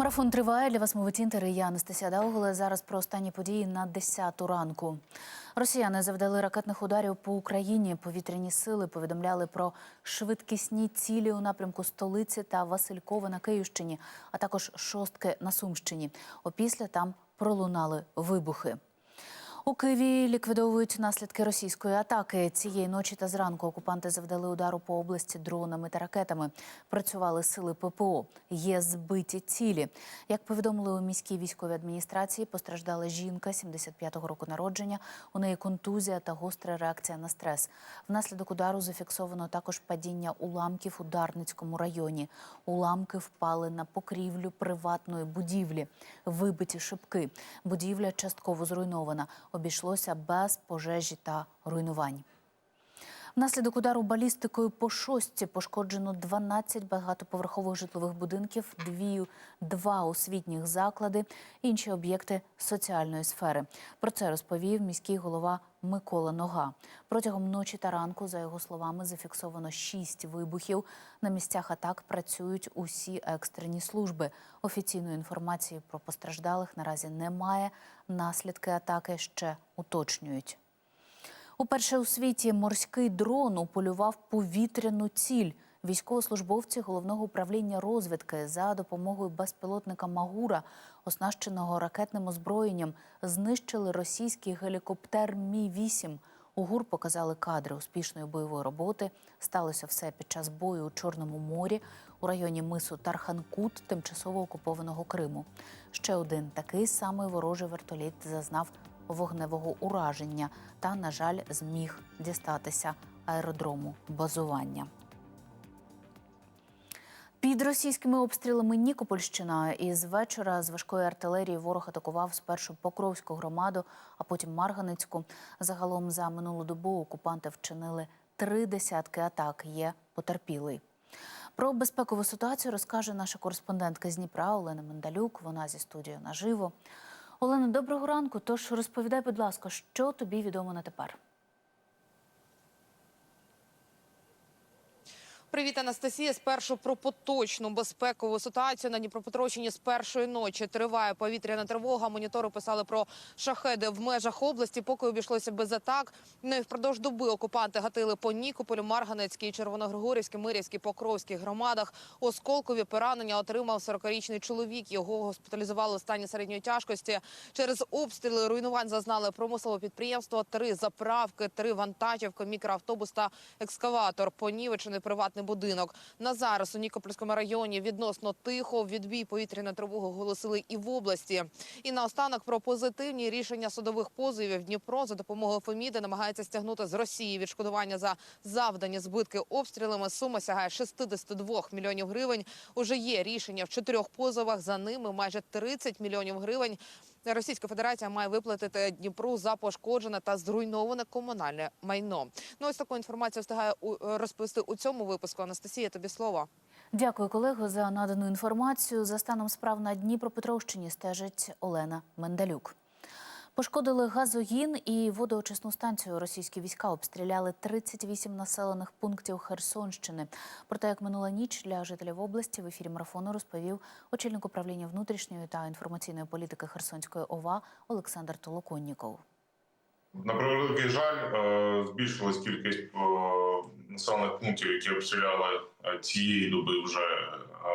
Марафон триває для вас мовить інтер. і Я Анастасія Даугла. Зараз про останні події на 10 ранку. Росіяни завдали ракетних ударів по Україні. Повітряні сили повідомляли про швидкісні цілі у напрямку столиці та Василькова на Київщині, а також шостки на Сумщині. Опісля там пролунали вибухи. У Києві ліквідовують наслідки російської атаки. Цієї ночі та зранку окупанти завдали удару по області дронами та ракетами. Працювали сили ППО. Є збиті цілі. Як повідомили у міській військовій адміністрації, постраждала жінка 75-го року народження. У неї контузія та гостра реакція на стрес. Внаслідок удару зафіксовано також падіння уламків у Дарницькому районі. Уламки впали на покрівлю приватної будівлі. Вибиті шибки. Будівля частково зруйнована. Обійшлося без пожежі та руйнувань. Внаслідок удару балістикою по шостці пошкоджено 12 багатоповерхових житлових будинків, дві, два освітніх заклади, інші об'єкти соціальної сфери. Про це розповів міський голова Микола Нога. Протягом ночі та ранку, за його словами, зафіксовано шість вибухів. На місцях атак працюють усі екстрені служби. Офіційної інформації про постраждалих наразі немає. Наслідки атаки ще уточнюють. Уперше у світі морський дрон уполював повітряну ціль. Військовослужбовці головного управління розвідки за допомогою безпілотника Магура, оснащеного ракетним озброєнням, знищили російський гелікоптер Мі 8 У ГУР показали кадри успішної бойової роботи. Сталося все під час бою у Чорному морі у районі мису Тарханкут, тимчасово окупованого Криму. Ще один такий самий ворожий вертоліт зазнав вогневого ураження та, на жаль, зміг дістатися аеродрому базування. Під російськими обстрілами Нікопольщина із вечора з важкої артилерії ворог атакував спершу Покровську громаду, а потім Марганицьку. Загалом за минулу добу окупанти вчинили три десятки атак. Є потерпілий. Про безпекову ситуацію розкаже наша кореспондентка з Дніпра Олена Мендалюк. Вона зі студією наживо. Олена, доброго ранку. Тож розповідай, будь ласка, що тобі відомо на тепер? Привіт, Анастасія. Спершу про поточну безпекову ситуацію на Дніпропетровщині з першої ночі триває повітряна тривога. Монітори писали про шахеди в межах області, поки обійшлося без атак. Ну і впродовж доби окупанти гатили по Нікополю, Марганецькій, Червоногригорівській, Мирівській, Покровській громадах. Осколкові поранення отримав 40-річний чоловік. Його госпіталізували в стані середньої тяжкості. Через обстріли руйнувань зазнали промислове підприємство, три заправки, три вантажівки, мікроавтобус та екскаватор. Понівечений приватний будинок. На зараз у Нікопольському районі відносно тихо. Відбій повітряної тривоги оголосили і в області. І наостанок про позитивні рішення судових позовів. Дніпро за допомогою Феміди намагається стягнути з Росії відшкодування за завдані збитки обстрілами. Сума сягає 62 мільйонів гривень. Уже є рішення в чотирьох позовах. За ними майже 30 мільйонів гривень. Російська Федерація має виплатити Дніпру за пошкоджене та зруйноване комунальне майно. Ну ось таку інформацію встигає розповісти у цьому випуску. Анастасія, тобі слово. Дякую, колего, за надану інформацію. За станом справ на Дніпропетровщині стежить Олена Мендалюк. Пошкодили газогін і водоочисну станцію. Російські війська обстріляли 38 населених пунктів Херсонщини. Про те, як минула ніч для жителів області, в ефірі марафону розповів очільник управління внутрішньої та інформаційної політики Херсонської ОВА Олександр Толоконніков. На превеликий жаль, е, збільшилась кількість е, населених пунктів, які обстріляли е, цієї доби вже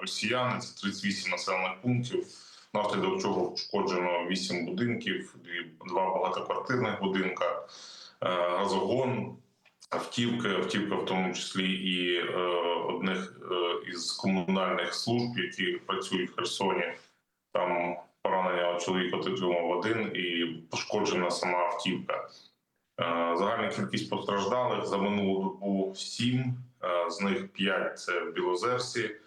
росіяни. Це 38 населених пунктів, внаслідок чого пошкоджено 8 будинків, два багатоквартирних будинка, е, газогон, автівки, автівка в тому числі і е, одних е, із комунальних служб, які працюють в Херсоні. Там поранення чоловік отримав один і пошкоджена сама автівка. Загальна кількість постраждалих за минулу добу сім, з них п'ять це в Білозерці, е,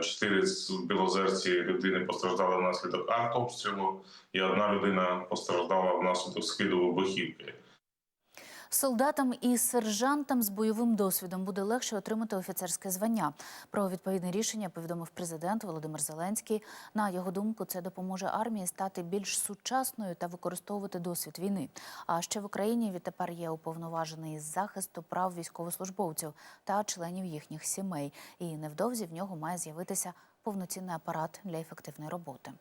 чотири з Білозерці людини постраждали внаслідок артобстрілу, і одна людина постраждала внаслідок скиду вибухівки. Солдатам і сержантам з бойовим досвідом буде легше отримати офіцерське звання. Про відповідне рішення повідомив президент Володимир Зеленський. На його думку, це допоможе армії стати більш сучасною та використовувати досвід війни. А ще в Україні відтепер є уповноважений із захисту прав військовослужбовців та членів їхніх сімей. І невдовзі в нього має з'явитися повноцінний апарат для ефективної роботи.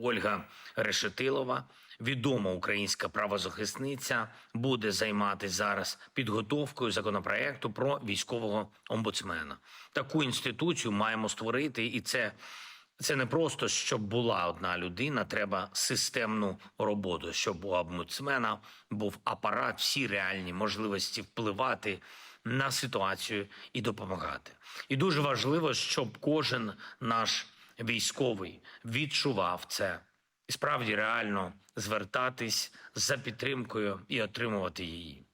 Ольга Решетилова, відома українська правозахисниця, буде займатися зараз підготовкою законопроекту про військового омбудсмена. Таку інституцію маємо створити, і це, це не просто щоб була одна людина. Треба системну роботу, щоб у омбудсмена був апарат, всі реальні можливості впливати на ситуацію і допомагати. І дуже важливо, щоб кожен наш військовий відчував це і справді реально звертатись за підтримкою і отримувати її.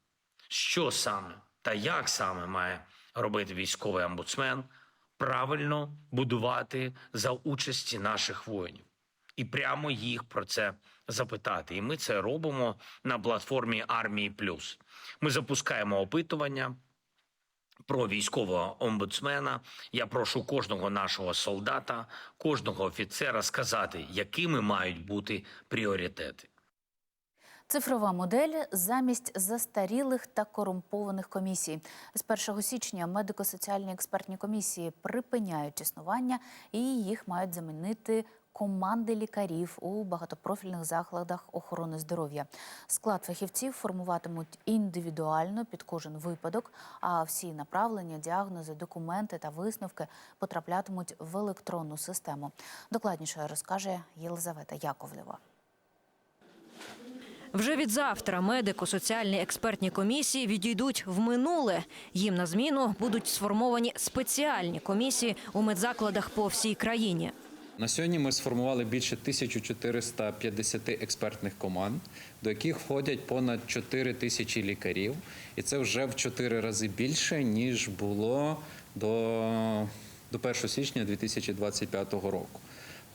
Що саме та як саме має робити військовий омбудсмен? Правильно будувати за участі наших воїнів і прямо їх про це запитати. І ми це робимо на платформі Армії Плюс. Ми запускаємо опитування про військового омбудсмена. Я прошу кожного нашого солдата, кожного офіцера сказати, якими мають бути пріоритети. Цифрова модель замість застарілих та корумпованих комісій. З 1 січня медико-соціальні експертні комісії припиняють існування і їх мають замінити команди лікарів у багатопрофільних закладах охорони здоров'я. Склад фахівців формуватимуть індивідуально під кожен випадок, а всі направлення, діагнози, документи та висновки потраплятимуть в електронну систему. Докладніше розкаже Єлизавета Яковлева. Вже від завтра медико-соціальні експертні комісії відійдуть в минуле. Їм на зміну будуть сформовані спеціальні комісії у медзакладах по всій країні. На сьогодні ми сформували більше 1450 експертних команд, до яких входять понад 4 тисячі лікарів, і це вже в 4 рази більше ніж було до, до 1 січня 2025 року.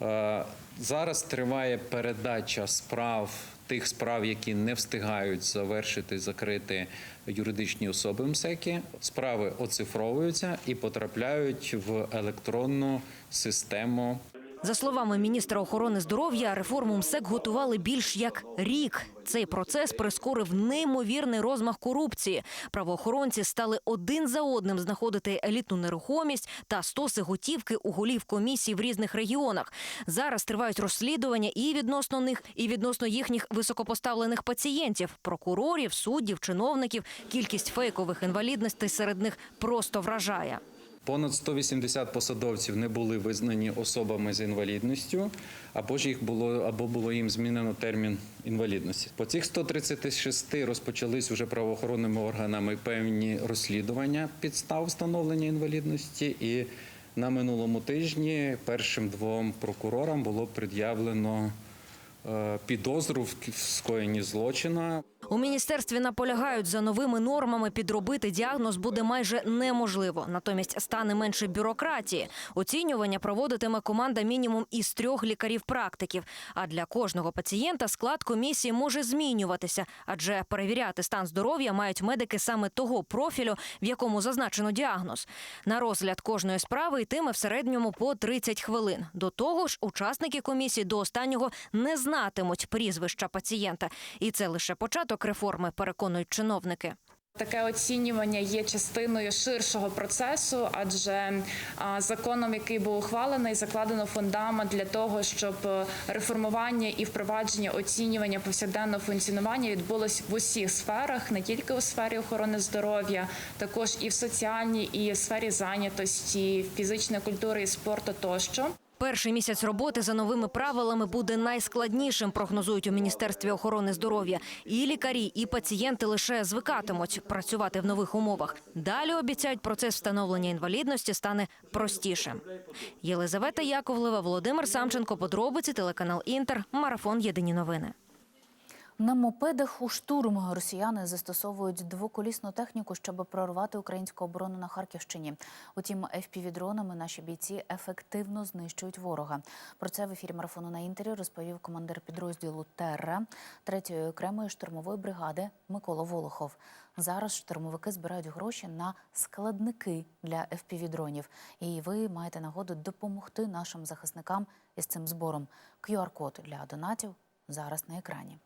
Е, Зараз триває передача справ тих справ, які не встигають завершити закрити юридичні особи МСЕКи. Справи оцифровуються і потрапляють в електронну систему За словами міністра охорони здоров'я, реформу МСЕК готували більш як рік. Цей процес прискорив неймовірний розмах корупції. Правоохоронці стали один за одним знаходити елітну нерухомість та стоси готівки у голів комісій в різних регіонах. Зараз тривають розслідування і відносно них, і відносно їхніх високопоставлених пацієнтів, прокурорів, суддів, чиновників. Кількість фейкових інвалідностей серед них просто вражає. Понад 180 посадовців не були визнані особами з інвалідністю, або ж їх було або було їм змінено термін інвалідності. По цих 136 розпочались вже правоохоронними органами певні розслідування підстав встановлення інвалідності. І на минулому тижні першим двом прокурорам було пред'явлено е, підозру в скоєнні злочина. У міністерстві наполягають за новими нормами підробити діагноз буде майже неможливо. Натомість стане менше бюрократії. Оцінювання проводитиме команда мінімум із трьох лікарів-практиків. А для кожного пацієнта склад комісії може змінюватися, адже перевіряти стан здоров'я мають медики саме того профілю, в якому зазначено діагноз. На розгляд кожної справи йтиме в середньому по 30 хвилин. До того ж, учасники комісії до останнього не знатимуть прізвища пацієнта, і це лише початок реформи, переконують чиновники. Таке оцінювання є частиною ширшого процесу, адже законом, який був ухвалений, закладено фундамент для того, щоб е, реформування і впровадження оцінювання повсякденного функціонування відбулось в усіх сферах, не тільки у сфері охорони здоров'я, також і в соціальній, і в сфері зайнятості, фізичної культури і спорту тощо. Перший місяць роботи за новими правилами буде найскладнішим, прогнозують у міністерстві охорони здоров'я. І лікарі, і пацієнти лише звикатимуть працювати в нових умовах. Далі обіцяють, процес встановлення інвалідності стане простішим. Єлизавета Яковлева, Володимир Самченко, подробиці, телеканал Інтер, марафон. Єдині новини. На мопедах у штурм росіяни застосовують двоколісну техніку, щоб прорвати українську оборону на Харківщині. Утім, FPV-дронами наші бійці ефективно знищують ворога. Про це в ефірі марафону на інтері розповів командир підрозділу Терра 3-ї окремої штурмової бригади Микола Волохов. Зараз штурмовики збирають гроші на складники для FPV-дронів. І ви маєте нагоду допомогти нашим захисникам із цим збором. QR-код для донатів зараз на екрані.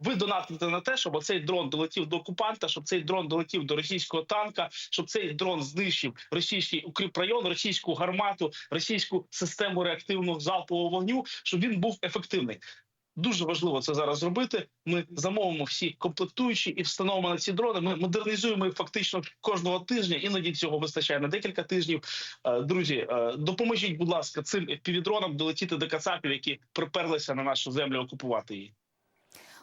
Ви донатите на те, щоб цей дрон долетів до окупанта, щоб цей дрон долетів до російського танка, щоб цей дрон знищив російський укріпрайон, російську гармату, російську систему реактивного залпового вогню, щоб він був ефективний. Дуже важливо це зараз зробити. Ми замовимо всі комплектуючі і встановимо на ці дрони. Ми модернізуємо їх фактично кожного тижня. Іноді цього вистачає на декілька тижнів. Е, Друзі, е, допоможіть, будь ласка, цим півдронам долетіти до кацапів, які приперлися на нашу землю окупувати її.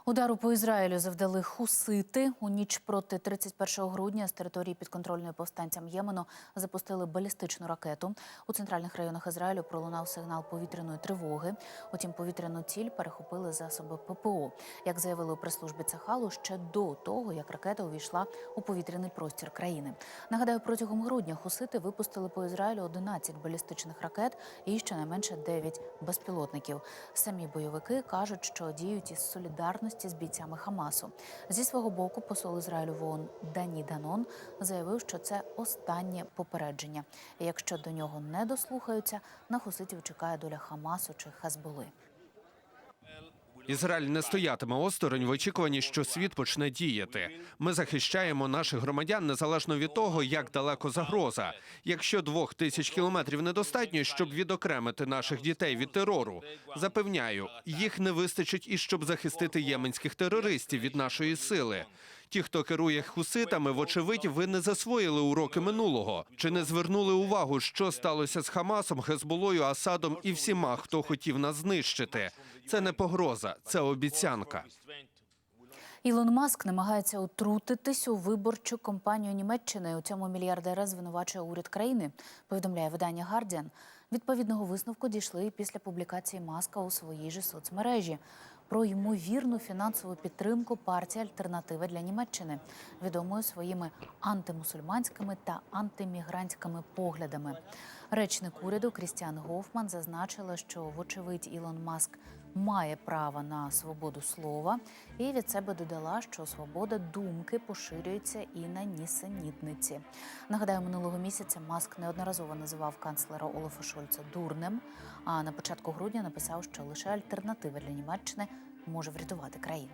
Удару по Ізраїлю завдали хусити. У ніч проти 31 грудня з території підконтрольної повстанцям Ємену запустили балістичну ракету. У центральних районах Ізраїлю пролунав сигнал повітряної тривоги. Утім, повітряну ціль перехопили засоби ППО. Як заявили у прес-службі Цахалу, ще до того, як ракета увійшла у повітряний простір країни. Нагадаю, протягом грудня хусити випустили по Ізраїлю 11 балістичних ракет і щонайменше 9 безпілотників. Самі бойовики кажуть, що діють із солідарності з бійцями Хамасу. Зі свого боку, посол Ізраїлю в ООН Дані Данон заявив, що це останнє попередження. Якщо до нього не дослухаються, на хуситів чекає доля Хамасу чи Хезболи. Ізраїль не стоятиме осторонь в очікуванні, що світ почне діяти. Ми захищаємо наших громадян незалежно від того, як далеко загроза. Якщо двох тисяч кілометрів недостатньо, щоб відокремити наших дітей від терору, запевняю, їх не вистачить і щоб захистити єменських терористів від нашої сили. Ті, хто керує хуситами, вочевидь, ви не засвоїли уроки минулого чи не звернули увагу, що сталося з Хамасом, Хезболою, Асадом і всіма, хто хотів нас знищити. Це не погроза, це обіцянка. Ілон Маск намагається утрутитись у виборчу кампанію Німеччини. У цьому мільярдера звинувачує уряд країни. Повідомляє видання Гардіан. Відповідного висновку дійшли після публікації Маска у своїй же соцмережі про ймовірну фінансову підтримку партії Альтернатива для Німеччини, відомою своїми антимусульманськими та антимігрантськими поглядами. Речник уряду Крістіан Гофман зазначила, що вочевидь Ілон Маск має право на свободу слова, і від себе додала, що свобода думки поширюється і на нісенітниці. Нагадаю, минулого місяця Маск неодноразово називав канцлера Олафа Шольца дурним. А на початку грудня написав, що лише альтернатива для Німеччини може врятувати країну.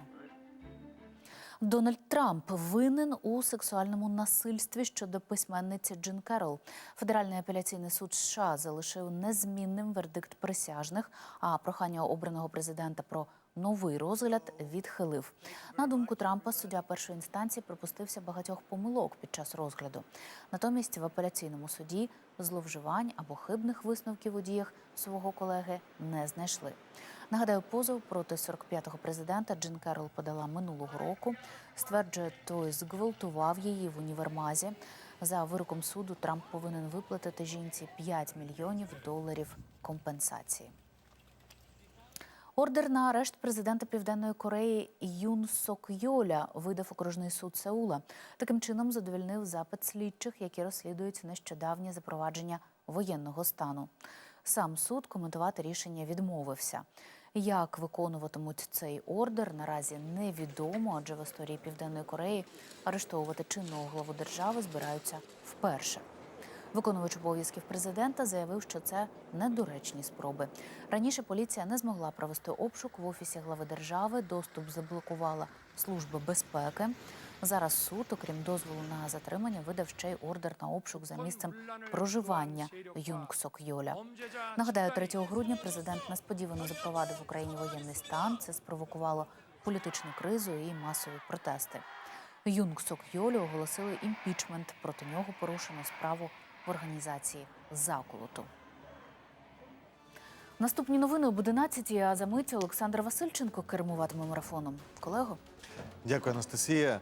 Дональд Трамп винен у сексуальному насильстві щодо письменниці Джин Керол. Федеральний апеляційний суд США залишив незмінним вердикт присяжних, а прохання обраного президента про новий розгляд відхилив. На думку Трампа, суддя першої інстанції припустився багатьох помилок під час розгляду. Натомість в апеляційному суді зловживань або хибних висновків у діях свого колеги не знайшли. Нагадаю, позов проти 45-го президента Джин Керол подала минулого року. Стверджує, той зґвалтував її в універмазі. За вироком суду Трамп повинен виплатити жінці 5 мільйонів доларів компенсації. Ордер на арешт президента Південної Кореї Юн Сок Йоля видав окружний суд Сеула. Таким чином задовільнив запит слідчих, які розслідують нещодавнє запровадження воєнного стану. Сам суд коментувати рішення відмовився. Як виконуватимуть цей ордер, наразі невідомо, адже в історії Південної Кореї арештовувати чинного главу держави збираються вперше. Виконувач обов'язків президента заявив, що це недоречні спроби. Раніше поліція не змогла провести обшук в офісі глави держави. Доступ заблокувала служба безпеки. Зараз суд, окрім дозволу на затримання, видав ще й ордер на обшук за місцем проживання Юнг Сок Йоля. Нагадаю, 3 грудня президент несподівано запровадив в Україні воєнний стан. Це спровокувало політичну кризу і масові протести. Юнг Сок Йолю оголосили імпічмент. Проти нього порушено справу в організації заколоту. Наступні новини об 11 а за мить Олександр Васильченко кермуватиме марафоном. Колего? Дякую, Анастасія.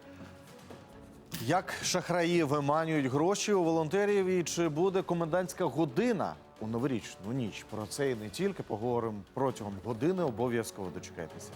Як шахраї виманюють гроші у волонтерів і чи буде комендантська година у новорічну ніч? Про це і не тільки поговоримо протягом години. Обов'язково дочекайтеся.